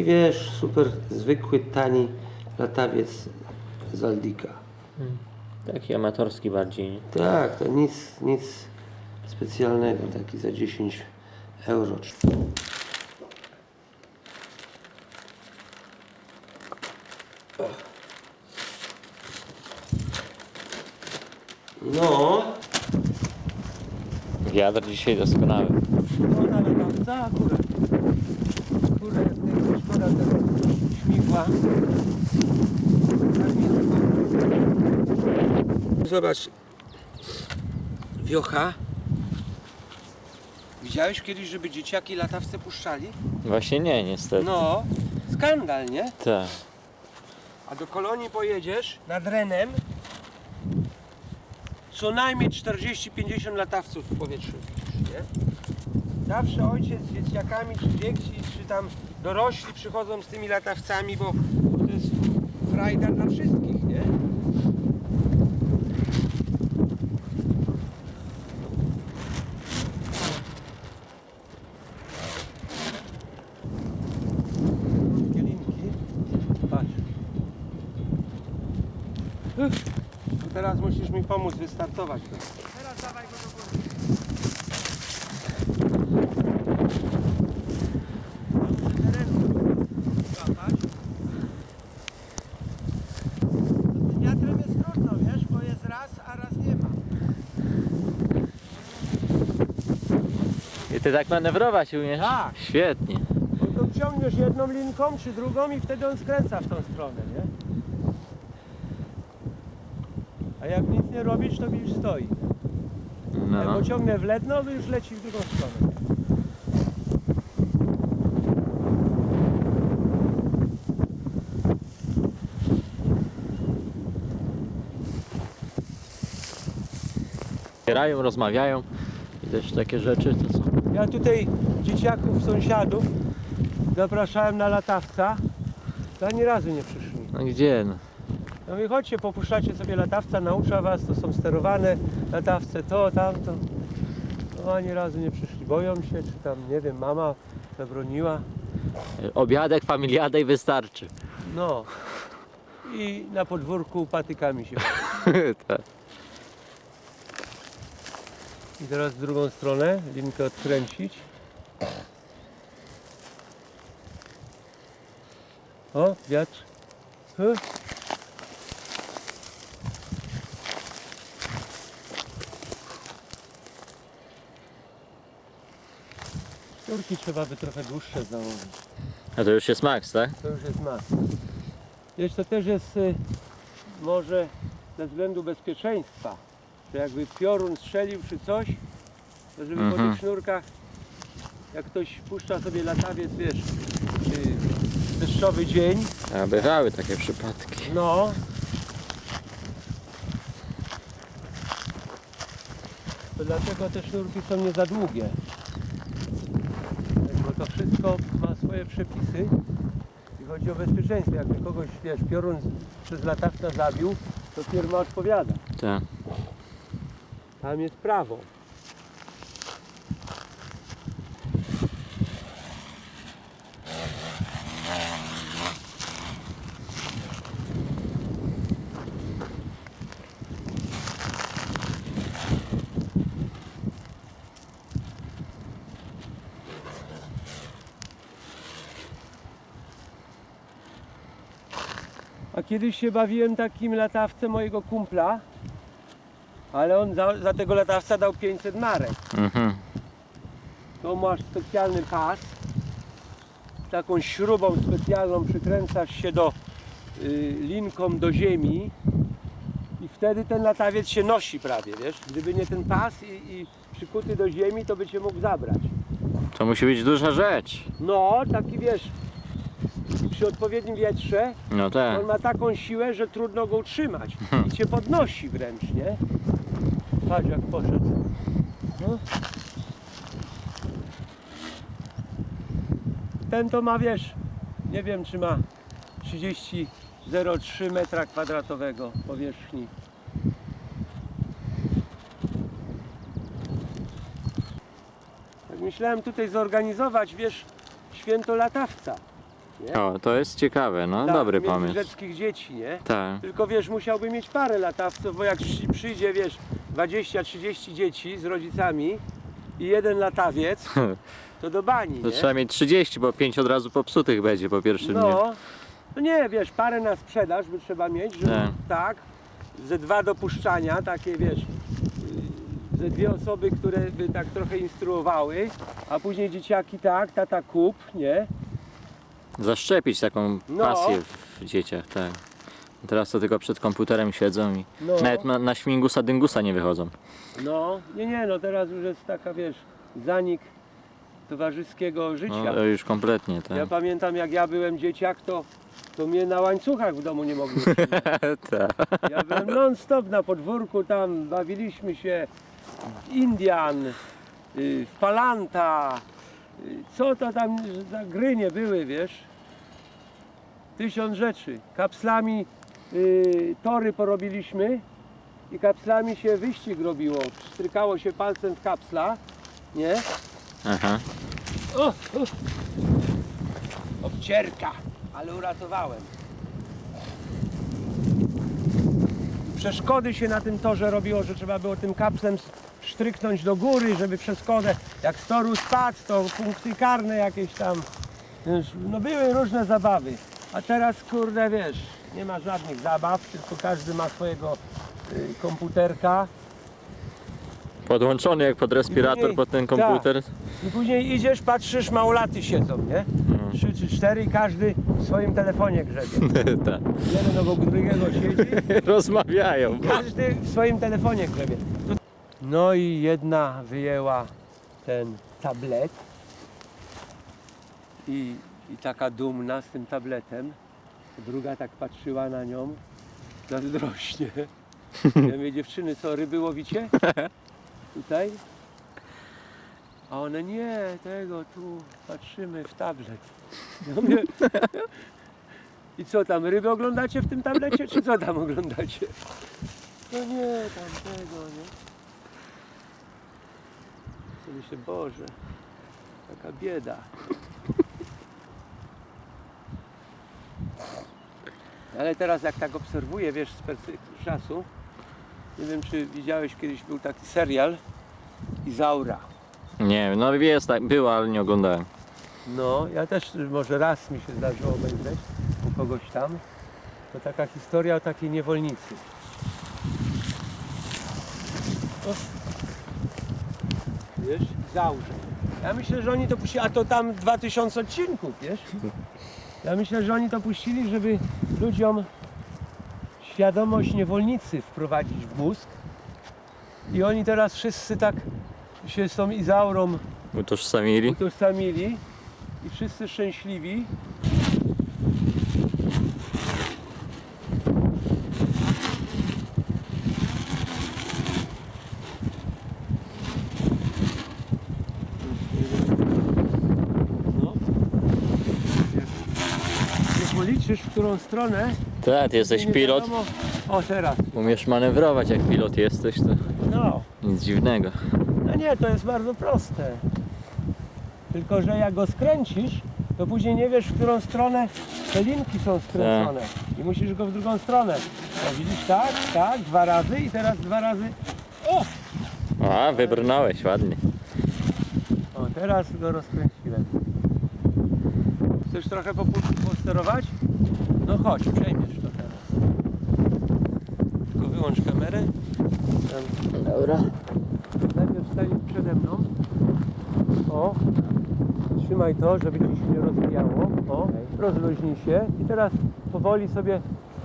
taki, wiesz, super zwykły, tani latawiec z Aldika. Taki amatorski bardziej. nie? Tak, to nic, nic specjalnego, taki za 10 euro. No, Wiatr dzisiaj doskonały. Ona latawca akurat. Kurde, jak tutaj szkoda tego śmigła. Tak zobacz. Wiocha. Widziałeś kiedyś, żeby dzieciaki latawce puszczali? Właśnie nie, niestety. No, skandal, nie? Tak. A do kolonii pojedziesz nad Renem, co najmniej 40-50 latawców w powietrzu widzisz, nie? Zawsze ojciec z dzieciakami, czy dzieci, czy tam dorośli przychodzą z tymi latawcami, bo to jest frajda dla wszystkich, nie? Patrz. Teraz musisz mi pomóc wystartować to. Teraz dawaj go do góry. Dobrze terenu złapać. Z tym wiatrem jest trudno, wiesz, bo jest raz, a raz nie ma. I ty tak manewrować umiesz? Tak. Świetnie. Bo to ciągniesz jedną linką czy drugą i wtedy on skręca w tą stronę, nie? A jak nic nie robisz, to już stoi. Jak No. go ciągnę w letno, to już leci w drugą stronę. Zbierają, rozmawiają. I też takie rzeczy to. Ja tutaj dzieciaków, sąsiadów zapraszałem na latawca, to ani razu nie przyszli. No gdzie? No. No mówię, chodźcie, popuszczacie sobie latawca, naucza was, to są sterowane latawce, to, tamto. No ani razu nie przyszli, boją się, czy tam, nie wiem, mama zabroniła. Obiadek, familiadek wystarczy. No. I na podwórku patykami się. tak. I teraz w drugą stronę, linkę odkręcić. O, wiatr. Huh. Sznurki trzeba by trochę dłuższe założyć. A to już jest max, tak? To już jest mas. Wiesz, to też jest y, może ze względu bezpieczeństwa, że jakby piorun strzelił czy coś, to żeby po Mhm. tych sznurkach, jak ktoś puszcza sobie latawiec, wiesz, deszczowy dzień, A bywały takie przypadki. no, to dlatego te sznurki są nie za długie. Bo to wszystko ma swoje przepisy i chodzi o bezpieczeństwo. Jakby kogoś, wiesz, piorun przez latawca zabił, to firma odpowiada. Tak. Tam jest prawo. A kiedyś się bawiłem takim latawcem mojego kumpla, ale on za, za tego latawca dał 500 marek. Mhm. To masz specjalny pas, taką śrubą specjalną przykręcasz się do y, linką do ziemi i wtedy ten latawiec się nosi prawie, wiesz? Gdyby nie ten pas i, i przykuty do ziemi, to by cię mógł zabrać. To musi być duża rzecz. No, taki wiesz, przy odpowiednim wietrze No tak. on ma taką siłę, że trudno go utrzymać i cię podnosi wręcz, nie? Patrz jak poszedł. No. Ten to ma, wiesz, nie wiem czy ma 30,03 metra kwadratowego powierzchni. myślałem tutaj zorganizować, wiesz, święto latawca. Nie? O, to jest ciekawe, no Dla dobry pomysł. międzyrzeczkich dzieci, nie? Tak. Tylko wiesz, musiałby mieć parę latawców, bo jak przy- przyjdzie, wiesz, 20-30 dzieci z rodzicami i jeden latawiec, to do bani, To nie? trzeba mieć 30, bo 5 od razu popsutych będzie po pierwszym dniu. No, no nie, wiesz, parę na sprzedaż by trzeba mieć, żeby, Tak. tak, ze dwa dopuszczania, takie wiesz, ze dwie osoby, które by tak trochę instruowały, a później dzieciaki tak, tata kup, nie? Zaszczepić taką No. pasję w dzieciach, tak. Teraz to tylko przed komputerem siedzą i No. nawet na, na śmigusa dyngusa nie wychodzą. No, nie, nie, no teraz już jest taka, wiesz, zanik towarzyskiego życia. No, już kompletnie, tak. Ja pamiętam, jak ja byłem dzieciak, to, to mnie na łańcuchach w domu nie mogli utrzymać. tak. Ja byłem non stop na podwórku, tam bawiliśmy się w Indian, y, w Palanta, y, co to tam za gry nie były, wiesz? Tysiąc rzeczy. Kapslami y, tory porobiliśmy i kapslami się wyścig robiło. Strykało się palcem w kapsla, nie? Aha. O, o. Obcierka, ale uratowałem. Przeszkody się na tym torze robiło, że trzeba było tym kapslem sztryknąć do góry, żeby przeszkodę, jak z toru spadł, to punkty karne jakieś tam. No były różne zabawy. A teraz kurde wiesz, nie ma żadnych zabaw, tylko każdy ma swojego y, komputerka. Podłączony jak pod respirator Później- pod ten tak. komputer. I później idziesz, patrzysz, małolaty siedzą, nie? Trzy czy cztery i każdy w swoim telefonie grzebie. tak. Jeden obok drugiego siedzi, Rozmawiają. każdy w swoim telefonie grzebie. No i jedna wyjęła ten tablet i, i taka dumna z tym tabletem. Druga tak patrzyła na nią zazdrośnie. Ja mówię, dziewczyny, co, ryby łowicie? Tutaj? A one nie, tego, tu patrzymy w tablet. Ja mówię, I co tam, ryby oglądacie w tym tablecie, czy co tam oglądacie? No nie, tam tego, nie? Co myślę, Boże, taka bieda. Ale teraz jak tak obserwuję, wiesz, z perspektywy czasu, nie wiem, czy widziałeś kiedyś, był taki serial Izaura. Nie wiem, no jest tak, była, ale nie oglądałem. No, ja też może raz mi się zdarzyło obejrzeć u kogoś tam. To taka historia o takiej niewolnicy. O. Wiesz, Zaurze. Ja myślę, że oni to puścili, a to tam 2000 odcinków, wiesz? Ja myślę, że oni to puścili, żeby ludziom świadomość niewolnicy wprowadzić w mózg. I oni teraz wszyscy tak się z tą Izaurą Utożsamili. utożsamili i wszyscy szczęśliwi. No. Jak którą stronę. Tak, ty jesteś nie pilot. wiadomo- O, teraz. Umiesz manewrować jak pilot jesteś, to No. nic dziwnego. No nie, to jest bardzo proste. Tylko, że jak go skręcisz, to później nie wiesz, w którą stronę te linki są skręcone. I musisz go w drugą stronę. No widzisz, tak, tak, dwa razy i teraz dwa razy. O! A, wybrnąłeś ładnie. O, teraz go rozkręciłem. Chcesz trochę popu- posterować? No chodź, przejmiesz to teraz. Tylko wyłącz kamerę. Tam Dobra. Najpierw stań przede mną. O. Trzymaj to, żeby ci się nie rozwijało. O. Rozluźnij się. I teraz powoli sobie.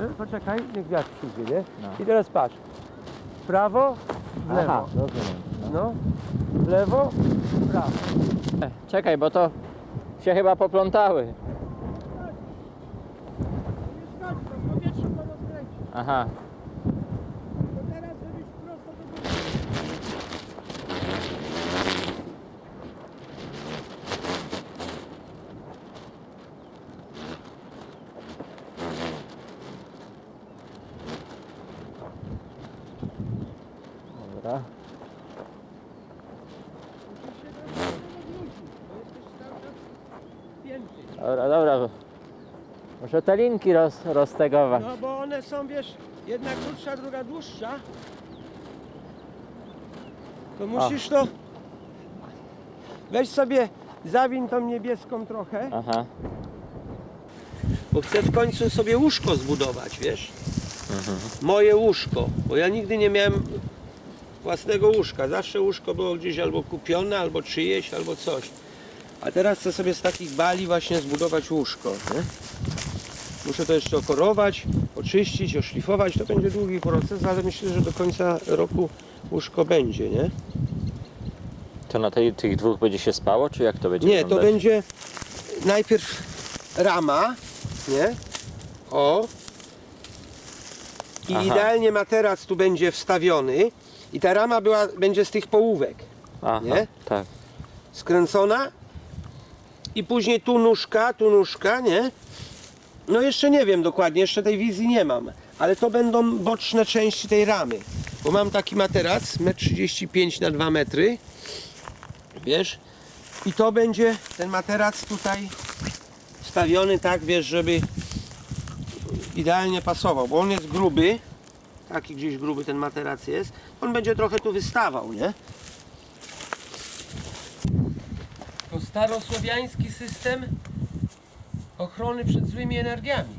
E, Poczekaj, niech wiatr przyjdzie, nie? No. I teraz patrz. W prawo, w lewo. rozumiem. No. W lewo, w prawo. Czekaj, bo to się chyba poplątały. Aha. To teraz żebyś prosto do. Dobra. Dobra, dobra. Muszę te linki roz, roztegować. No bo one są, wiesz, jedna krótsza, druga dłuższa. To musisz to... Weź sobie, zawin tą niebieską trochę, Aha. bo chcę w końcu sobie łóżko zbudować, wiesz? Moje łóżko, bo ja nigdy nie miałem własnego łóżka. Zawsze łóżko było gdzieś albo kupione, albo czyjeś, albo coś. A teraz chcę sobie z takich bali właśnie zbudować łóżko. Nie? Muszę to jeszcze okorować, oczyścić, oszlifować. To będzie długi proces, ale myślę, że do końca roku łóżko będzie, nie? To na tej, tych dwóch będzie się spało, czy jak to będzie Nie, to wyglądać? będzie najpierw rama, nie? O. I Aha. idealnie materac tu będzie wstawiony. I ta rama była, będzie z tych połówek Aha, nie? tak. skręcona. I później tu nóżka, tu nóżka, nie? No jeszcze nie wiem dokładnie, jeszcze tej wizji nie mam. Ale to będą boczne części tej ramy. Bo mam taki materac, 1,35 na 2 metry. Wiesz? I to będzie ten materac tutaj wstawiony tak, wiesz, żeby idealnie pasował, bo on jest gruby. Taki gdzieś gruby ten materac jest. On będzie trochę tu wystawał, nie? To starosłowiański system ochrony przed złymi energiami.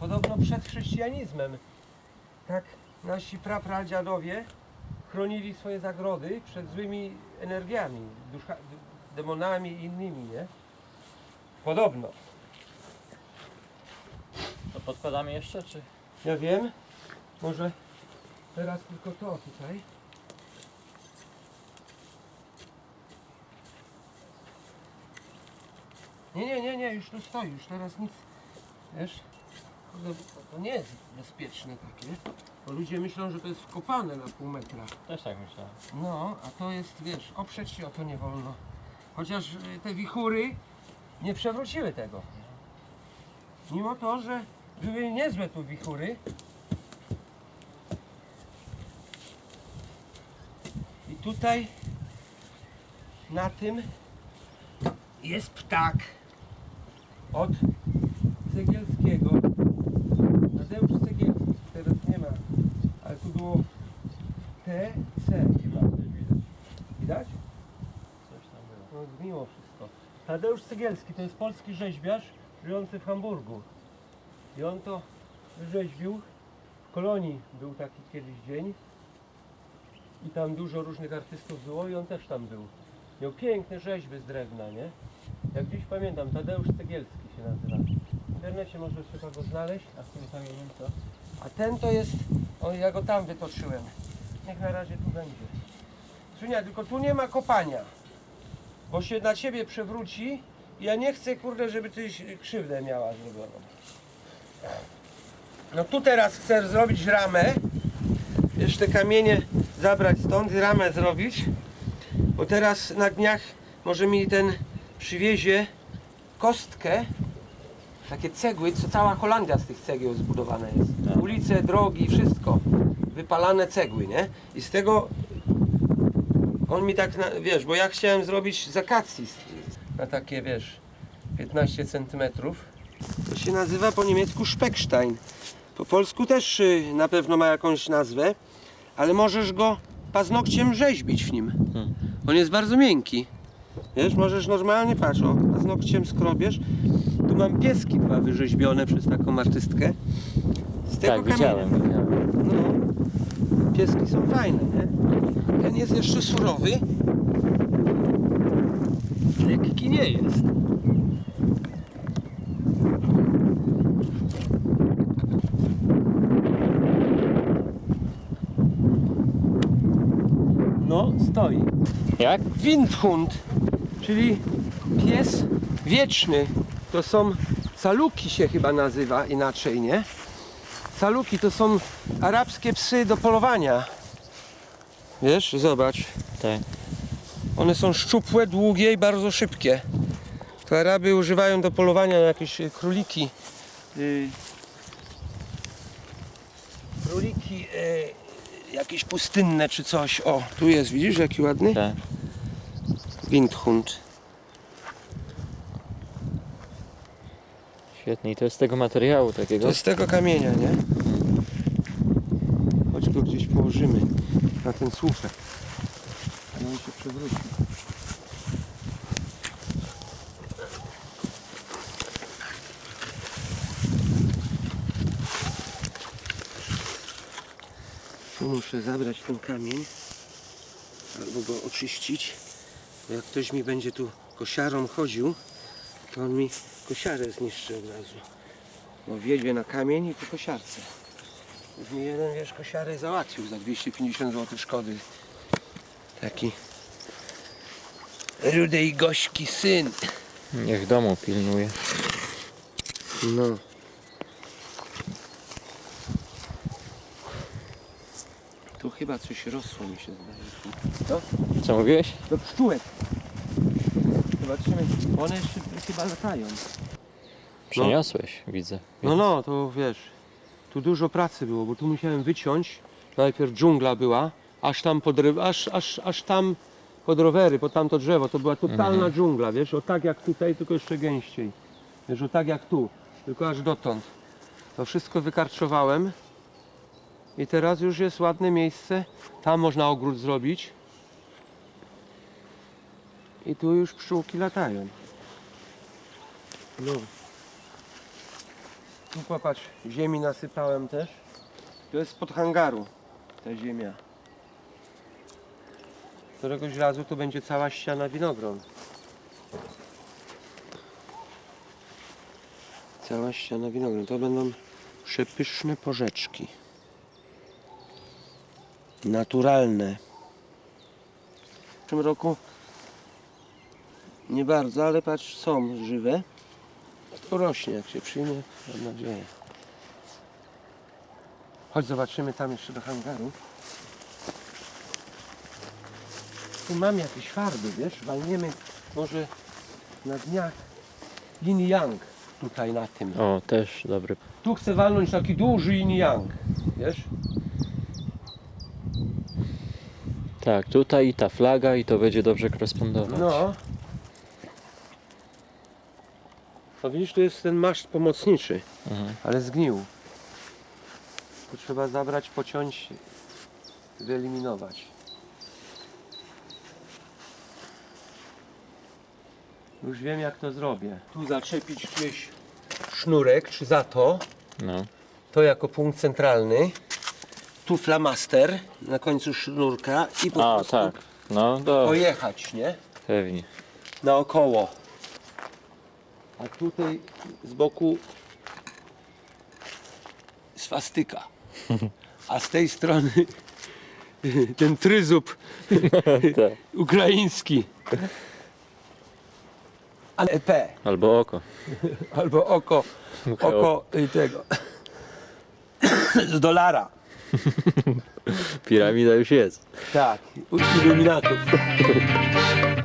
Podobno przed chrześcijanizmem. Tak nasi prapradziadowie chronili swoje zagrody przed złymi energiami, dusza, demonami i innymi, nie? Podobno. To podkładamy jeszcze, czy? Ja wiem. Może teraz tylko to tutaj. Nie, nie, nie, nie, już tu stoi, już teraz nic. Wiesz? To, to nie jest bezpieczne takie. Bo ludzie myślą, że to jest wkopane na pół metra. Też tak myślałem. No, a to jest, wiesz, oprzeć się o to nie wolno. Chociaż y, te wichury nie przewróciły tego. Mimo to, że były niezłe tu wichury. I tutaj na tym jest ptak od Cegielskiego. Tadeusz Cegielski, teraz nie ma, ale tu było TC chyba. Widać? Coś tam było. No zgniło wszystko. Tadeusz Cegielski to jest polski rzeźbiarz żyjący w Hamburgu. I on to rzeźbił. W Kolonii był taki kiedyś dzień. I tam dużo różnych artystów było i on też tam był. Miał piękne rzeźby z drewna, nie? Jak gdzieś pamiętam, Tadeusz Cegielski się nazywa. W internecie możesz chyba go znaleźć. A z tym kamieniem co? A ten to jest, o ja go tam wytoczyłem. Niech na razie tu będzie. Szynia, tylko tu nie ma kopania. Bo się na ciebie przewróci i ja nie chcę, kurde, żeby coś krzywdę miała zrobioną. No tu teraz chcę zrobić ramę. Jeszcze kamienie zabrać stąd, ramę zrobić. Bo teraz na dniach może mi ten przywiezie kostkę takie cegły, co cała Holandia z tych cegieł zbudowana jest. Tak. Ulice, drogi, wszystko. Wypalane cegły, nie? I z tego on mi tak, na, wiesz, bo ja chciałem zrobić z akacji z- na takie, wiesz, 15 centymetrów. To się nazywa po niemiecku Speckstein. Po polsku też y, na pewno ma jakąś nazwę, ale możesz go paznokciem rzeźbić w nim. Hmm. On jest bardzo miękki. Wiesz, możesz normalnie, patrz, o, paznokciem skrobiesz. Tu mam pieski dwa wyrzeźbione przez taką artystkę. Z tego Tak, kamienia. widziałem, widziałem. No, pieski są fajne, nie? Ten jest jeszcze surowy. Lekki nie jest. No, stoi. Jak? Windhund, czyli pies wieczny. To są saluki się chyba nazywa inaczej, nie? Saluki to są arabskie psy do polowania. Wiesz, zobacz. Tak. One są szczupłe, długie i bardzo szybkie. To Araby używają do polowania na jakieś y, króliki. y, Króliki y, jakieś pustynne czy coś. O, tu jest, widzisz jaki ładny? Tak. Windhund. Świetnie. I to jest z tego materiału takiego? To jest z tego kamienia, nie? Chodź go gdzieś położymy na ten słupek. I on się przewróci. Tu muszę zabrać ten kamień albo go oczyścić. Jak ktoś mi będzie tu kosiarą chodził, to on mi kosiarę zniszczy od razu. No wjedzie na kamień i po kosiarce. Już mi jeden wiesz kosiarę załatwił za 250 zł szkody. Taki rudej gośki syn. Niech domu pilnuje. No. Chyba coś rosło mi się zdaje. Co mówiłeś? Do pszczółek. Zobaczymy. One jeszcze chyba latają. Przeniosłeś, widzę. No no, to wiesz, tu dużo pracy było, bo tu musiałem wyciąć. Najpierw dżungla była, aż tam pod, ry- aż, aż, aż tam pod rowery, pod tamto drzewo. To była totalna Mhm. dżungla, wiesz, o tak jak tutaj, tylko jeszcze gęściej. Wiesz, o tak jak tu, tylko aż dotąd. To wszystko wykarczowałem i teraz już jest ładne miejsce. Tam można ogród zrobić. I tu już pszczółki latają. No. Tu popatrz, ziemi nasypałem też. To jest pod hangaru ta ziemia. Któregoś razu to będzie cała ściana winogron. Cała ściana winogron. To będą przepyszne porzeczki. Naturalne. W tym roku nie bardzo, ale patrz, są żywe. To rośnie, jak się przyjmie, mam nadzieję. Chodź zobaczymy tam jeszcze do hangaru. Tu mam jakieś farby, wiesz, walniemy może na dniach yin yang tutaj na tym. O, też dobry. Tu chcę walnąć taki duży yin yang, wiesz? Tak, tutaj ta flaga i to będzie dobrze korespondować. No. No widzisz, tu jest ten maszt pomocniczy. Mhm. ale zgnił. Tu trzeba zabrać, pociąć, wyeliminować. Już wiem jak to zrobię. Tu zaczepić gdzieś sznurek, czy za to, No. to jako punkt centralny. Tu flamaster na końcu sznurka i po A, prostu tak. No, pojechać, nie? pewnie. naokoło. A tutaj z boku swastyka. A z tej strony ten tryzub Tak. ukraiński. Ale EP, Albo oko. albo oko, oko y, tego z dolara. Piramida już jest. Tak, u iluminatów.